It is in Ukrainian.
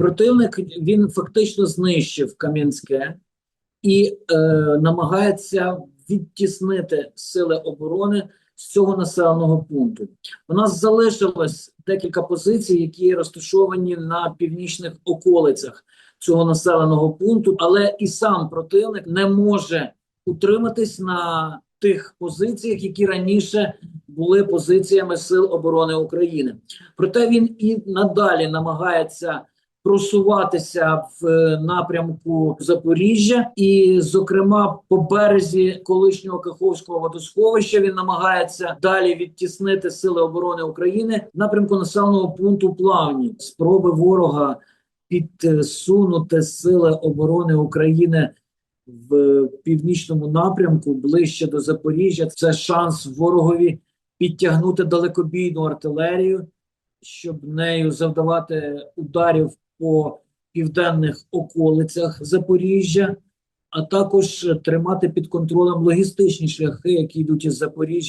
Противник він фактично знищив Кам'янське і е, намагається відтіснити сили оборони з цього населеного пункту. У нас залишилось декілька позицій, які розташовані на північних околицях цього населеного пункту, але і сам противник не може утриматись на тих позиціях, які раніше були позиціями Сил оборони України. Проте він і надалі намагається просуватися в е, напрямку Запоріжжя, і, зокрема, по березі колишнього Каховського водосховища він намагається далі відтіснити сили оборони України в напрямку населеного пункту Плавні. Спроби ворога підсунути сили оборони України в північному напрямку ближче до Запоріжжя. Це шанс ворогові підтягнути далекобійну артилерію, щоб нею завдавати ударів по південних околицях Запоріжжя, а також тримати під контролем логістичні шляхи, які йдуть із Запоріжжя